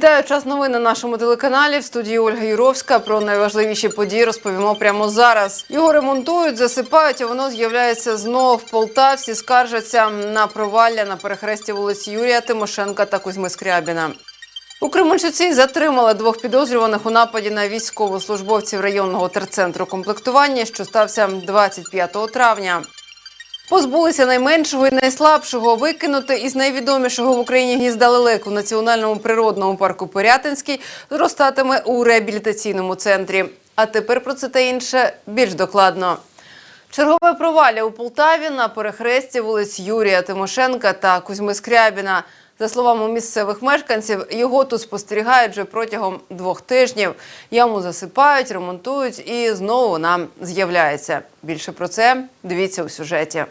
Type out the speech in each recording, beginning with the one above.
Вітаю час новин на нашому телеканалі. В студії Ольга Юровська. Про найважливіші події розповімо прямо зараз. Його ремонтують, засипають, а воно з'являється знов в Полтавці. Скаржаться на провалля на перехресті вулиці Юрія Тимошенка та Кузьми Скрябіна. У Кременчуці затримали двох підозрюваних у нападі на військовослужбовців районного терцентру комплектування, що стався 25 травня. Позбулися найменшого і найслабшого викинути із найвідомішого в Україні гнізда лелек у національному природному парку Порятинський зростатиме у реабілітаційному центрі. А тепер про це та інше більш докладно. Чергове провалля у Полтаві на перехресті вулиць Юрія Тимошенка та Кузьми Скрябіна. За словами місцевих мешканців, його тут спостерігають вже протягом двох тижнів. Яму засипають, ремонтують і знову вона з'являється. Більше про це дивіться у сюжеті.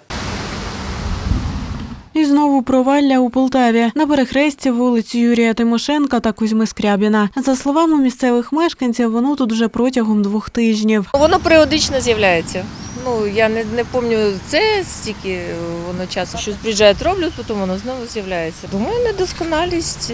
І знову провалля у Полтаві на перехресті вулиць Юрія Тимошенка та Кузьми Скрябіна. За словами місцевих мешканців, воно тут вже протягом двох тижнів. Воно періодично з'являється. Ну я не, не пам'ятаю це стільки воно часу. Щось приїжджають, роблять, потім воно знову з'являється. Думаю, недосконалість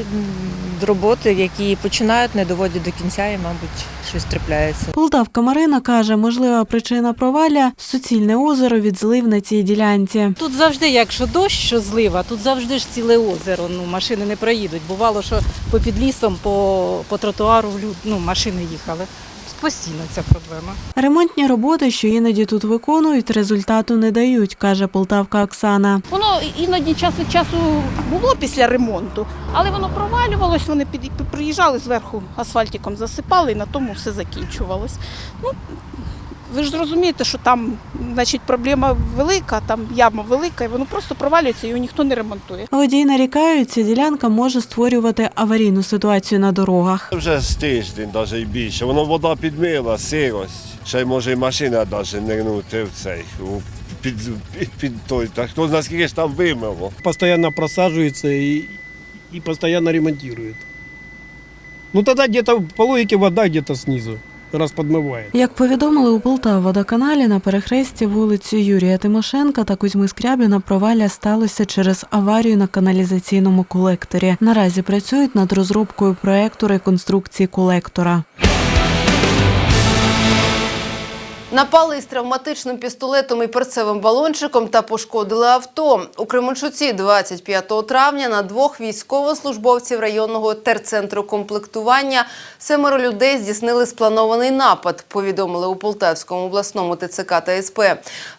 роботи, які починають, не доводять до кінця, і, мабуть, щось трапляється. Полтавка Марина каже, можлива причина провалля суцільне озеро від злив на цій ділянці. Тут завжди, якщо дощ, що злива, тут завжди ж ціле озеро. Ну машини не проїдуть. Бувало, що по під лісом, по, по тротуару ну, машини їхали. Постійно ця проблема. Ремонтні роботи, що іноді тут виконують, результату не дають, каже полтавка Оксана. Воно іноді час від часу було після ремонту, але воно провалювалось, вони під, приїжджали зверху асфальтиком засипали і на тому все закінчувалось. Ну, ви ж розумієте, що там значить, проблема велика, там яма велика, і воно просто провалюється, його ніхто не ремонтує. Водії нарікають, ця ділянка може створювати аварійну ситуацію на дорогах. Вже з тиждень, навіть і більше. Воно вода підмила, сирость. Ще й може і машина навіть нирнути в цей. Під, під, під той. Так хто знає, скільки ж там вимило. постоянно просаживается и, и постоянно ремонтирует. Ну тогда где-то по логике вода где-то снизу, подмывает. Як повідомили у Полтавводоканалі, на перехресті вулиці Юрія Тимошенка та Кузьми Скрябіна провалля сталося через аварію на каналізаційному колекторі. Наразі працюють над розробкою проекту реконструкції колектора. Напали із травматичним пістолетом і перцевим балончиком та пошкодили авто. У Кременчуці 25 травня на двох військовослужбовців районного терцентру комплектування семеро людей здійснили спланований напад, повідомили у Полтавському обласному ТЦК та СП.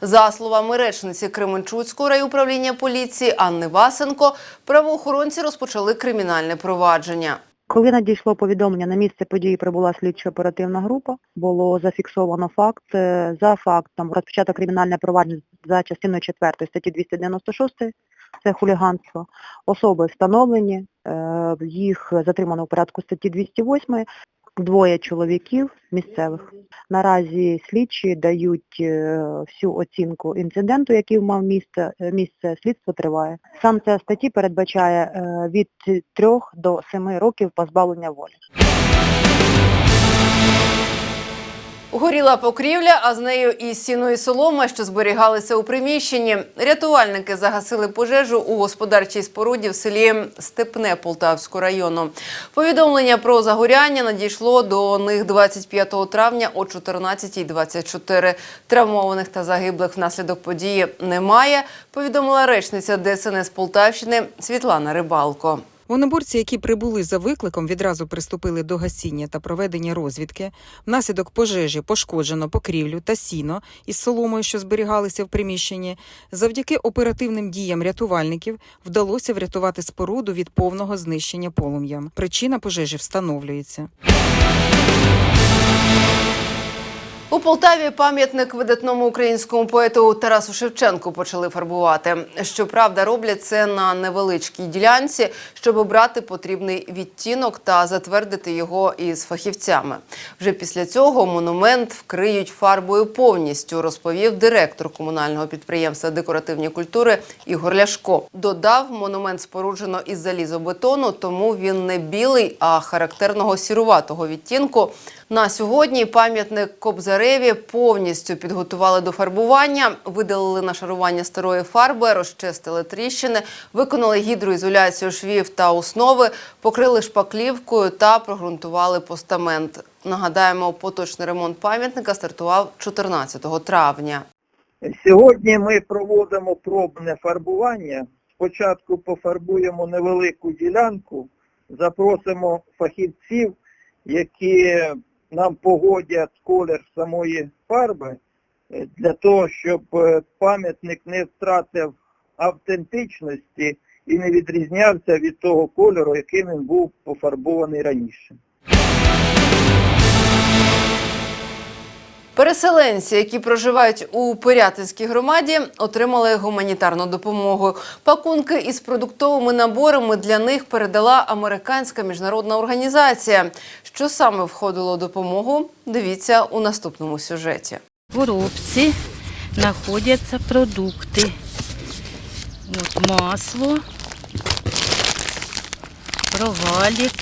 За словами речниці Кременчуцького райуправління поліції Анни Васенко, правоохоронці розпочали кримінальне провадження. Коли надійшло повідомлення на місце події прибула слідчо-оперативна група, було зафіксовано факт. Е, За фактом розпочато кримінальне провадження за частиною 4 статті 296, це хуліганство. Особи встановлені, е, їх затримано у порядку статті 208, двоє чоловіків місцевих. Наразі слідчі дають е, всю оцінку інциденту, який мав місце, е, місце слідство триває. Сам ця статті передбачає е, від 3 до 7 років позбавлення волі. Горіла покрівля, а з нею і сіно і солома, що зберігалися у приміщенні. Рятувальники загасили пожежу у господарчій споруді в селі Степне Полтавського району. Повідомлення про загоряння надійшло до них 25 травня о 14.24. Травмованих та загиблих внаслідок події немає, повідомила речниця ДСНС Полтавщини Світлана Рибалко. Вогнеборці, які прибули за викликом, відразу приступили до гасіння та проведення розвідки. Внаслідок пожежі пошкоджено покрівлю та сіно із соломою, що зберігалися в приміщенні. Завдяки оперативним діям рятувальників вдалося врятувати споруду від повного знищення полум'ям. Причина пожежі встановлюється. У Полтаві пам'ятник видатному українському поету Тарасу Шевченку почали фарбувати. Щоправда, роблять це на невеличкій ділянці, щоб обрати потрібний відтінок та затвердити його із фахівцями. Вже після цього монумент вкриють фарбою повністю, розповів директор комунального підприємства декоративні культури Ігор Ляшко. Додав, монумент споруджено із залізобетону, тому він не білий, а характерного сіруватого відтінку. На сьогодні пам'ятник Кобзаря Кобзареві повністю підготували до фарбування, видалили нашарування старої фарби, розчистили тріщини, виконали гідроізоляцію швів та основи, покрили шпаклівкою та прогрунтували постамент. Нагадаємо, поточний ремонт пам'ятника стартував 14 травня. Сьогодні ми проводимо пробне фарбування. Спочатку пофарбуємо невелику ділянку, запросимо фахівців, які нам погодять колір самої фарби, е, для того, щоб е, пам'ятник не втратив автентичності і не відрізнявся від того кольору, яким він був пофарбований раніше. Переселенці, які проживають у Пирятинській громаді, отримали гуманітарну допомогу. Пакунки із продуктовими наборами для них передала американська міжнародна організація. Що саме входило у допомогу? Дивіться у наступному сюжеті. В коробці знаходяться продукти. От масло, провалік,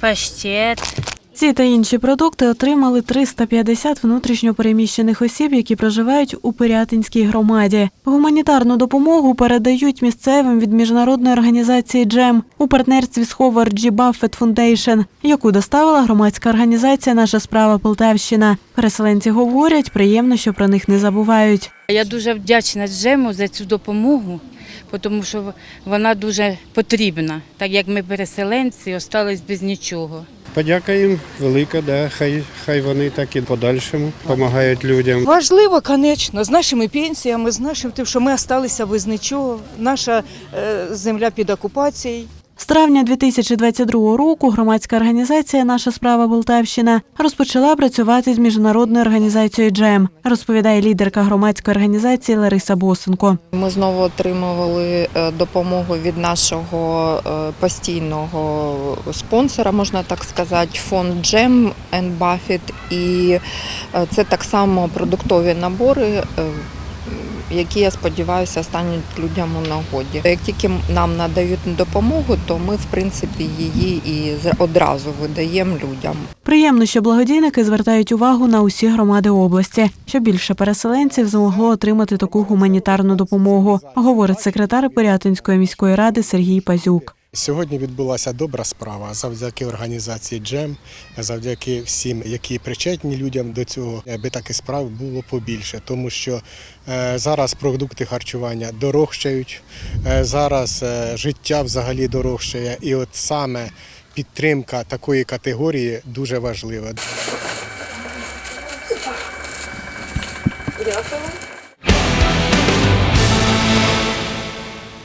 паштет. Ці та інші продукти отримали 350 внутрішньопереміщених осіб, які проживають у Пирятинській громаді. Гуманітарну допомогу передають місцевим від міжнародної організації «Джем» у партнерстві з Howard G. Buffett Foundation, яку доставила громадська організація Наша справа Полтавщина. Переселенці говорять, приємно, що про них не забувають. Я дуже вдячна Джему за цю допомогу, тому що вона дуже потрібна, так як ми переселенці остались без нічого. Подяка їм велика, да, хай, хай вони так і подальшому допомагають людям. Важливо, звісно, з нашими пенсіями, з нашим тим, що ми залишилися без нічого. Наша е, земля під окупацією. З травня 2022 року громадська організація Наша справа Полтавщина розпочала працювати з міжнародною організацією «Джем», розповідає лідерка громадської організації Лариса Босенко. Ми знову отримували е, допомогу від нашого е, постійного спонсора, можна так сказати, фонд and Buffett. І е, це так само продуктові набори. Які я сподіваюся стануть людям у нагоді. Як тільки нам надають допомогу, то ми в принципі її і одразу видаємо людям. Приємно, що благодійники звертають увагу на усі громади області, щоб більше переселенців змогло отримати таку гуманітарну допомогу, говорить секретар Пирятинської міської ради Сергій Пазюк. Сьогодні відбулася добра справа. Завдяки організації Джем, завдяки всім, які причетні людям до цього, аби таких справ було побільше, тому що е, зараз продукти харчування дорожчають, е, зараз е, життя взагалі дорожчає, і от саме підтримка такої категорії дуже важлива.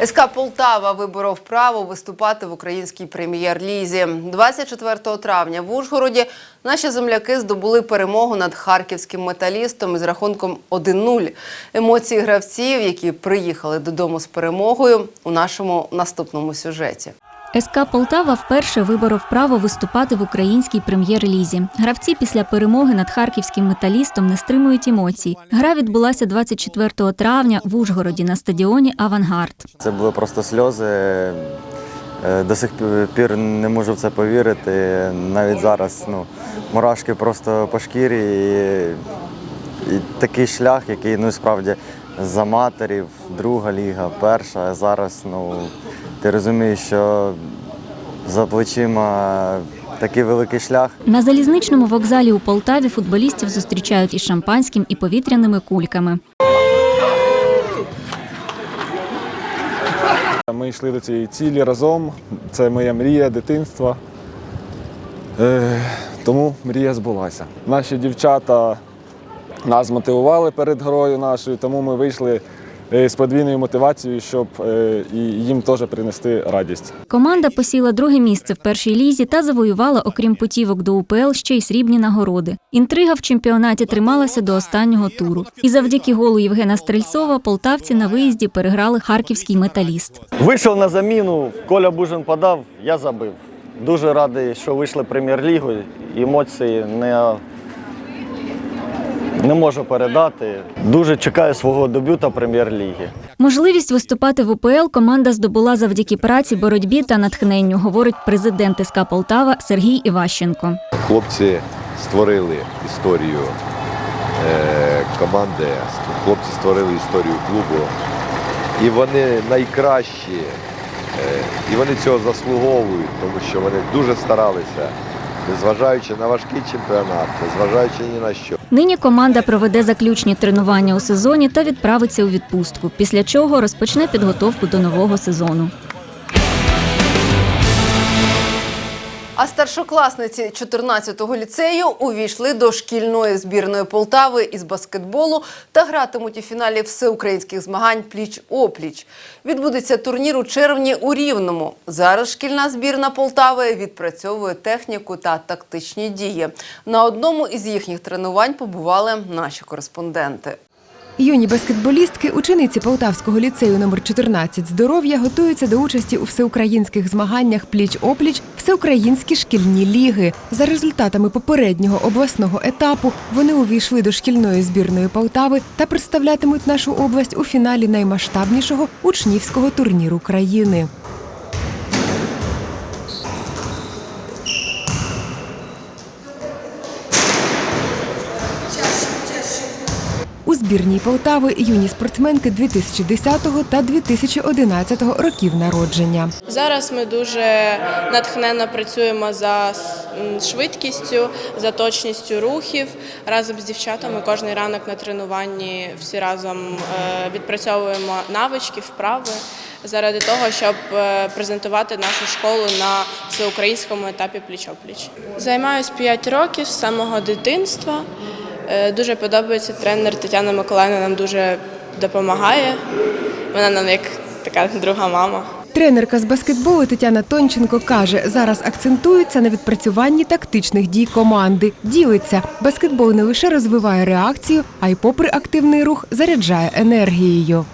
СК Полтава виборов право виступати в українській прем'єр-лізі. 24 травня в Ужгороді наші земляки здобули перемогу над харківським металістом із рахунком 1-0. Емоції гравців, які приїхали додому з перемогою, у нашому наступному сюжеті. СК Полтава вперше виборов право виступати в українській прем'єр-лізі. Гравці після перемоги над харківським металістом не стримують емоцій. Гра відбулася 24 травня в Ужгороді на стадіоні Авангард. Це були просто сльози. Е, До сих пір не можу в це повірити. Навіть зараз ну, мурашки просто по шкірі. І, і такий шлях, який ну, справді з аматорів, друга ліга, перша. Зараз ну, ти розумієш, що за плечима такий великий шлях. На залізничному вокзалі у Полтаві футболістів зустрічають із шампанським і повітряними кульками. Ми йшли до цієї цілі разом. Це моя мрія дитинства. Е, тому мрія збулася. Наші дівчата нас мотивували перед грою нашою, тому ми вийшли з подвійною мотивацією, щоб е, і їм теж принести радість. Команда посіла друге місце в першій лізі та завоювала, окрім путівок до УПЛ, ще й срібні нагороди. Інтрига в чемпіонаті трималася до останнього туру. І завдяки голу Євгена Стрельцова полтавці на виїзді переграли харківський металіст. Вийшов на заміну, Коля Бужин подав, я забив. Дуже радий, що вийшли прем'єр-лігу. Емоції не, не можу передати. Дуже чекаю свого дебюта прем'єр-ліги. Можливість виступати в УПЛ команда здобула завдяки праці, боротьбі та натхненню, говорить президент СК Полтава Сергій Іващенко. Хлопці створили історію е, команди, хлопці створили історію клубу. І вони найкращі, е, і вони цього заслуговують, тому що вони дуже старалися, незважаючи на важкий чемпіонат, незважаючи ні на що. Нині команда проведе заключні тренування у сезоні та відправиться у відпустку, після чого розпочне підготовку до нового сезону. А старшокласниці 14-го ліцею увійшли до шкільної збірної Полтави із баскетболу та гратимуть у фіналі всеукраїнських змагань пліч-опліч. Відбудеться турнір у червні у Рівному. Зараз шкільна збірна Полтави відпрацьовує техніку та тактичні дії. На одному із їхніх тренувань побували наші кореспонденти. Юні баскетболістки, учениці Полтавського ліцею номер 14 здоров'я готуються до участі у всеукраїнських змаганнях пліч-опліч всеукраїнські шкільні ліги. За результатами попереднього обласного етапу вони увійшли до шкільної збірної Полтави та представлятимуть нашу область у фіналі наймасштабнішого учнівського турніру країни. Збірній Полтави юні спортсменки 2010 та 2011 років народження. Зараз ми дуже натхненно працюємо за швидкістю, за точністю рухів. Разом з дівчатами кожен ранок на тренуванні всі разом е, відпрацьовуємо навички, вправи заради того, щоб е, презентувати нашу школу на всеукраїнському етапі пліч-опліч. Займаюсь 5 років з самого дитинства. Е, Дуже подобається тренер Тетяна Миколаївна нам дуже допомагає. Вона нам як така друга мама. Тренерка з баскетболу Тетяна Тонченко каже, зараз акцентується на відпрацюванні тактичних дій команди. Ділиться, баскетбол не лише розвиває реакцію, а й, попри активний рух, заряджає енергією.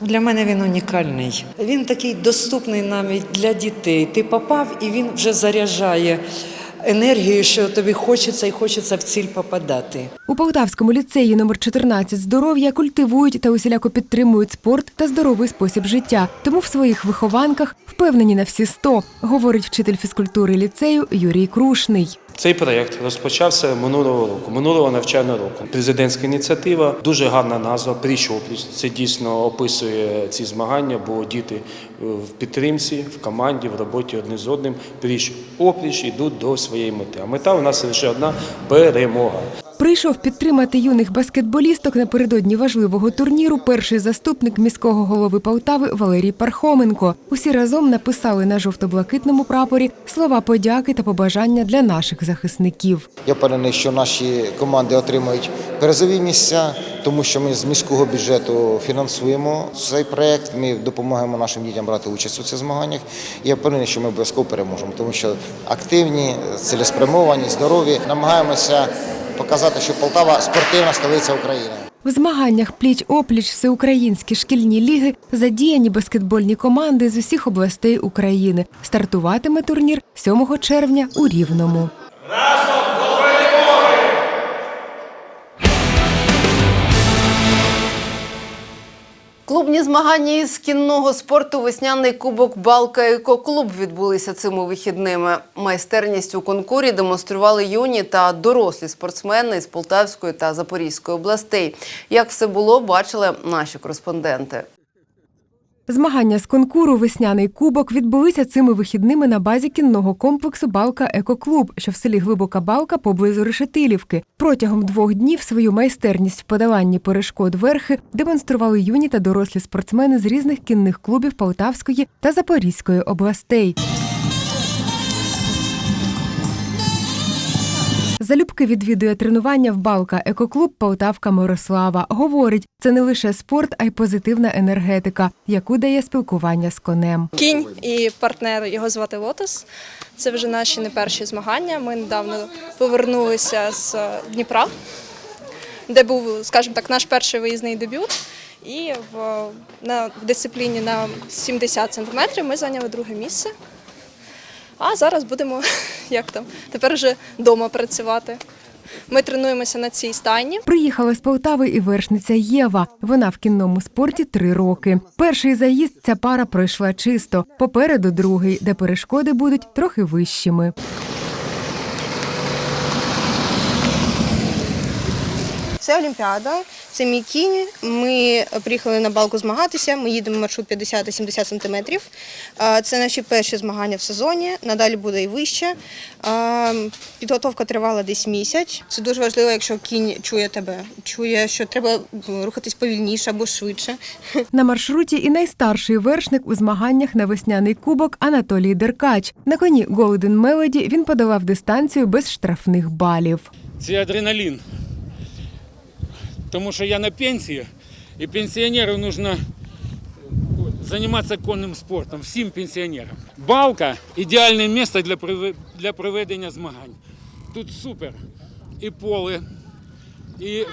Для мене він унікальний. Він такий доступний навіть для дітей. Ти попав і він вже заряджає енергію, що тобі хочеться і хочеться в ціль попадати. У Полтавському ліцеї номер 14 здоров'я культивують та усіляко підтримують спорт та здоровий спосіб життя. Тому в своїх вихованках впевнені на всі 100, говорить вчитель фізкультури ліцею Юрій Крушний. Цей проєкт розпочався минулого року, минулого навчального року. Президентська ініціатива, дуже гарна назва «Пріч опліч». Це дійсно описує ці змагання, бо діти в підтримці, в команді, в роботі одне з одним Пріч опліч йдуть до своєї мети. А мета у нас лише одна перемога. Прийшов підтримати юних баскетболісток напередодні важливого турніру перший заступник міського голови Полтави Валерій Пархоменко. Усі разом написали на жовто-блакитному прапорі слова подяки та побажання для наших захисників. Я впевнений, що наші команди отримають призові місця, тому що ми з міського бюджету фінансуємо цей проект. Ми допомагаємо нашим дітям брати участь у цих змаганнях. Я впевнений, що ми обов'язково переможемо, тому що активні, цілеспрямовані, здорові. Намагаємося показати, що Полтава спортивна столиця України. В змаганнях пліч-опліч всеукраїнські шкільні ліги задіяні баскетбольні команди з усіх областей України. Стартуватиме турнір 7 червня у Рівному. Клубні змагання із кінного спорту весняний кубок Балка Екоклуб відбулися цими вихідними. Майстерність у конкурі демонстрували юні та дорослі спортсмени з Полтавської та Запорізької областей. Як все було, бачили наші кореспонденти. Змагання з конкуру Весняний кубок відбулися цими вихідними на базі кінного комплексу Балка Екоклуб, що в селі Глибока Балка поблизу Решетилівки. Протягом двох днів свою майстерність в подаванні перешкод верхи демонстрували юні та дорослі спортсмени з різних кінних клубів Полтавської та Запорізької областей. Залюбки відвідує тренування в Балка екоклуб Полтавка Мирослава. Говорить, це не лише спорт, а й позитивна енергетика, яку дає спілкування з конем. Кінь і партнер його звати Лотос. Це вже наші не перші змагання. Ми недавно повернулися з Дніпра, де був, скажімо так, наш перший виїзний дебют. І в, на, в дисципліні на 70 сантиметрів ми зайняли друге місце. А зараз будемо як там, тепер вже вдома працювати. Ми тренуємося на цій стайні. Приїхала з Полтави і вершниця Єва. Вона в кінному спорті три роки. Перший заїзд ця пара пройшла чисто. Попереду другий, де перешкоди будуть трохи вищими. Це Олімпіада, це мій кінь. Ми приїхали на балку змагатися. Ми їдемо маршрут 50-70 сантиметрів. Це наші перші змагання в сезоні. Надалі буде і вище. Підготовка тривала десь місяць. Це дуже важливо, якщо кінь чує тебе, чує, що треба рухатись повільніше або швидше. На маршруті і найстарший вершник у змаганнях на весняний кубок Анатолій Деркач. На коні Golden Melody він подолав дистанцію без штрафних балів. Це адреналін. Тому що я на пенсії, і пенсіонерам потрібно займатися конним спортом, всім пенсіонерам. Балка ідеальне місце для, проведення змагань. Тут супер. І поле, і,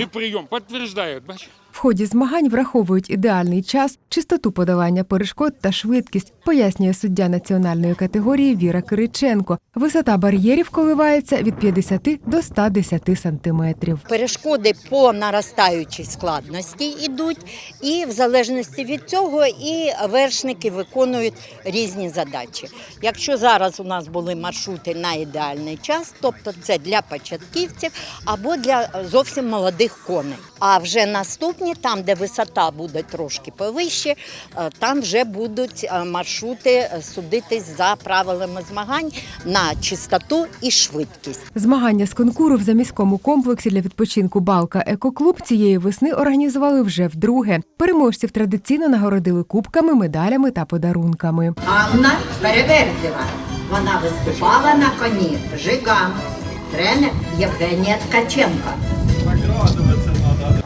і прийом. Підтверджують, бачиш? В ході змагань враховують ідеальний час, чистоту подолання перешкод та швидкість, пояснює суддя національної категорії Віра Кириченко. Висота бар'єрів коливається від 50 до 110 сантиметрів. Перешкоди по наростаючій складності йдуть, і в залежності від цього і вершники виконують різні задачі. Якщо зараз у нас були маршрути на ідеальний час, тобто це для початківців або для зовсім молодих коней. А вже наступні, там, де висота буде трошки повище, е, там вже будуть е, маршрути е, судитись за правилами змагань на чистоту і швидкість. Змагання з конкуру в заміському комплексі для відпочинку Балка Екоклуб цієї весни організували вже вдруге. Переможців традиційно нагородили кубками, медалями та подарунками. Анна Перевердєва. Вона виступала на коні Жиган, тренер Євгенія Ткаченка.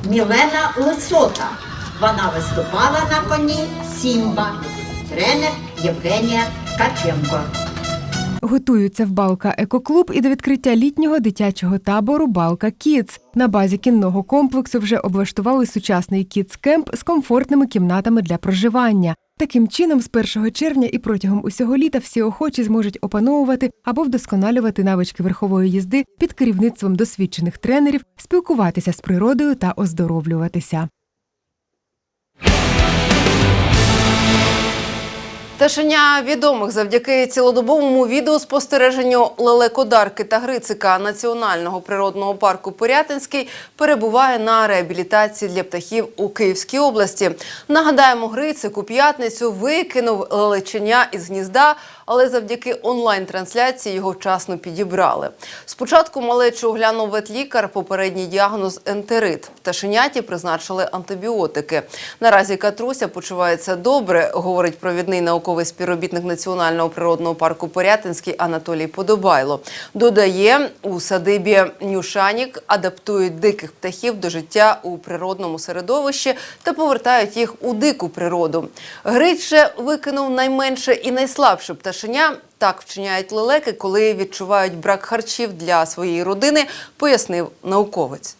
Мілена Лисота. Вона виступала на коні Сімба, тренер Євгенія Ткаченко. Готуються в Балка Екоклуб і до відкриття літнього дитячого табору Балка Кідс. На базі кінного комплексу вже облаштували сучасний кідс кемп з комфортними кімнатами для проживання. Таким чином, з 1 червня і протягом усього літа всі охочі зможуть опановувати або вдосконалювати навички верхової їзди під керівництвом досвідчених тренерів, спілкуватися з природою та оздоровлюватися. Тишиня відомих завдяки цілодобовому відеоспостереженню лелекодарки та грицика Національного природного парку Порятинський перебуває на реабілітації для птахів у Київській області. Нагадаємо, грицик у п'ятницю викинув лелеченя із гнізда, але завдяки онлайн-трансляції його вчасно підібрали. Спочатку малечу оглянув ветлікар, попередній діагноз ентерит. Пташеняті призначили антибіотики. Наразі Катруся почувається добре, говорить провідний науковий співробітник Національного природного парку Порятинський Анатолій Подобайло. Додає, у садибі Нюшанік адаптують диких птахів до життя у природному середовищі та повертають їх у дику природу. Гриць же викинув найменше і найслабше пташеня. Так вчиняють лелеки, коли відчувають брак харчів для своєї родини, пояснив науковець.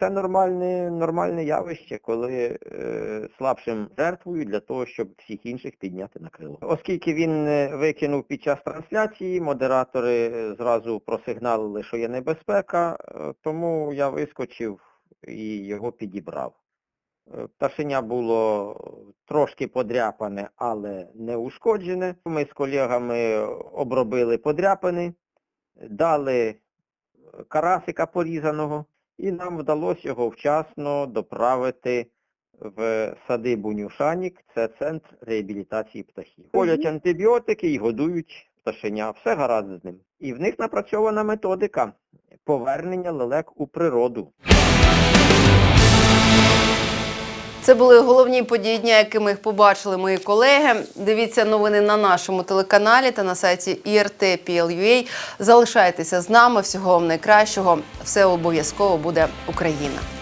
Це нормальне, нормальне явище, коли е, слабшим жертвують для того, щоб всіх інших підняти на крило. Оскільки він е, викинув під час трансляції, модератори е, зразу просигналили, що є небезпека, е, тому я вискочив і його підібрав. Е, Пташеня було трошки подряпане, але не ушкоджене. Ми з колегами обробили подряпини, дали карасика порізаного, і нам вдалося його вчасно доправити в садибу Нюшанік, це центр реабілітації птахів. Колять антибіотики і годують пташеня. Все гаразд з ним. І в них напрацьована методика повернення лелек у природу. Це були головні події дня, якими їх побачили мої колеги. Дивіться новини на нашому телеканалі та на сайті IRT.PL.UA. Залишайтеся з нами. Всього вам найкращого. Все обов'язково буде Україна.